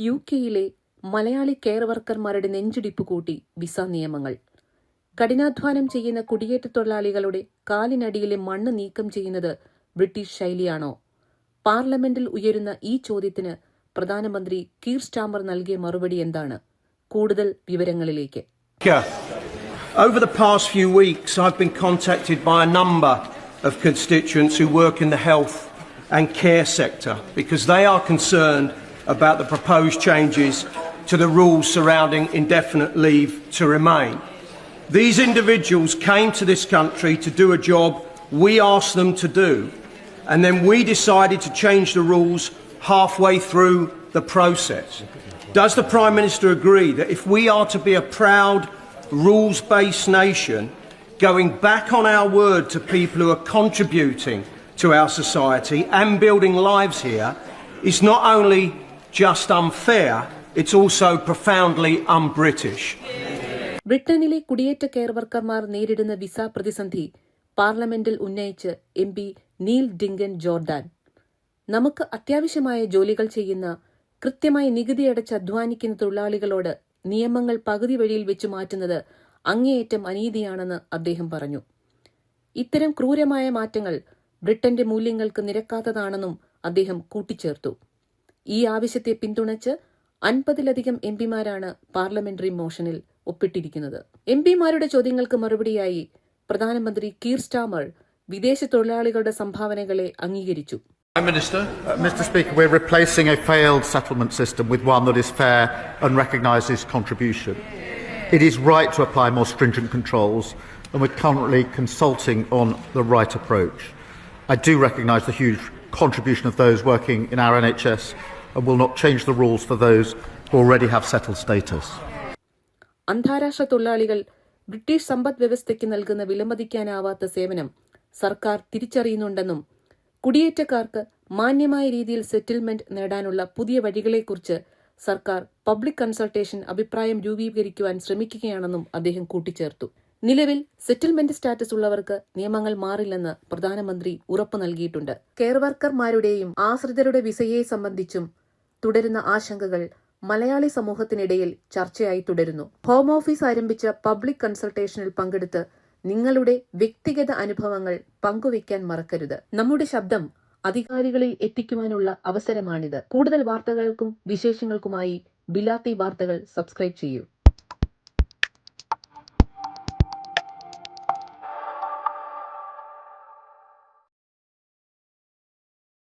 U കെയിലെ Malayali care വർക്കർമാരുടെ നെഞ്ചിടിപ്പ് കൂട്ടി visa നിയമങ്ങൾ. കഠിനാധ്വാനം ചെയ്യുന്ന കുടിയേറ്റ തൊഴിലാളികളുടെ കാലിനടിയിലെ മണ്ണ് നീക്കം ചെയ്യുന്നത് ബ്രിട്ടീഷ് ശൈലിയാണോ? പാർലമെന്റിൽ ഉയരുന്ന ഈ ചോദ്യത്തിന് പ്രധാനമന്ത്രി കീർ സ്റ്റാമർ നൽകിയ മറുപടി എന്താണ്? കൂടുതൽ വിവരങ്ങളിലേക്ക്. Over the past few weeks, I've been contacted by a number of constituents who work in the health and care sector because they are concerned about the proposed changes to the rules surrounding indefinite leave to remain. These individuals came to this country to do a job we asked them to do, and then we decided to change the rules halfway through the process. Does the Prime Minister agree that if we are to be a proud, rules based nation, going back on our word to people who are contributing to our society and building lives here is not only just unfair, it's also profoundly un British? ബ്രിട്ടനിലെ കുടിയേറ്റ care വർക്കർമാർ നേരിടുന്ന visa പ്രതിസന്ധി പാർലമെന്റിൽ ഉന്നയിച്ച് M P Neil Duncan Jordan. നമുക്ക് അത്യാവശ്യമായ ജോലികൾ ചെയ്യുന്ന കൃത്യമായി നികുതി അടച്ച് അധ്വാനിക്കുന്ന തൊഴിലാളികളോട് നിയമങ്ങൾ പകുതി വഴിയിൽ വെച്ച് മാറ്റുന്നത് അങ്ങേയറ്റം അനീതിയാണെന്ന് അദ്ദേഹം പറഞ്ഞു. ഇത്തരം ക്രൂരമായ മാറ്റങ്ങൾ ബ്രിട്ടന്റെ മൂല്യങ്ങൾക്ക് നിരക്കാത്തതാണെന്നും അദ്ദേഹം കൂട്ടിച്ചേർത്തു. ഈ ആവശ്യത്തെ പിന്തുണച്ച് അൻപതിലധികം എം പിമാരാണ് പാർലമെന്ററി മോഷനിൽ ഒപ്പിട്ടിരിക്കുന്നത് എം പിമാരുടെ ചോദ്യങ്ങൾക്ക് മറുപടിയായി പ്രധാനമന്ത്രി കീർ സ്റ്റാമർ വിദേശ തൊഴിലാളികളുടെ സംഭാവനകളെ അംഗീകരിച്ചു Prime Minister. Uh, Mr. Speaker, we're replacing a failed settlement system with one that is fair and recognises contribution. It is right to apply more stringent controls, and we're currently consulting on the right approach. I do recognise the huge contribution of those working in our NHS and will not change the rules for those who already have settled status. അന്താരാഷ്ട്ര തൊഴിലാളികൾ British സമ്പദ് വ്യവസ്ഥയ്ക്ക് നൽകുന്ന വിലമതിക്കാനാവാത്ത സേവനം സർക്കാർ തിരിച്ചറിയുന്നുണ്ടെന്നും കുടിയേറ്റക്കാർക്ക് മാന്യമായ രീതിയിൽ settlement നേടാനുള്ള പുതിയ വഴികളെക്കുറിച്ച് സർക്കാർ പബ്ലിക് കൺസൾട്ടേഷൻ അഭിപ്രായം രൂപീകരിക്കുവാൻ ശ്രമിക്കുകയാണെന്നും അദ്ദേഹം കൂട്ടിച്ചേർത്തു നിലവിൽ സെറ്റിൽമെന്റ് സ്റ്റാറ്റസ് ഉള്ളവർക്ക് നിയമങ്ങൾ മാറില്ലെന്ന് പ്രധാനമന്ത്രി ഉറപ്പു നൽകിയിട്ടുണ്ട്. കെയർ വർക്കർമാരുടെയും ആശ്രിതരുടെ വിസയെ സംബന്ധിച്ചും തുടരുന്ന ആശങ്കകൾ മലയാളി സമൂഹത്തിനിടയിൽ ചർച്ചയായി തുടരുന്നു. ഹോം ഓഫീസ് ആരംഭിച്ച പബ്ലിക് കൺസൾട്ടേഷനിൽ പങ്കെടുത്ത് നിങ്ങളുടെ വ്യക്തിഗത അനുഭവങ്ങൾ പങ്കുവയ്ക്കാൻ മറക്കരുത്. നമ്മുടെ ശബ്ദം അധികാരികളിൽ എത്തിക്കുവാനുള്ള അവസരമാണിത്. കൂടുതൽ വാർത്തകൾക്കും വിശേഷങ്ങൾക്കുമായി ബിലാത്തി വാർത്തകൾ സബ്സ്ക്രൈബ് ചെയ്യൂ.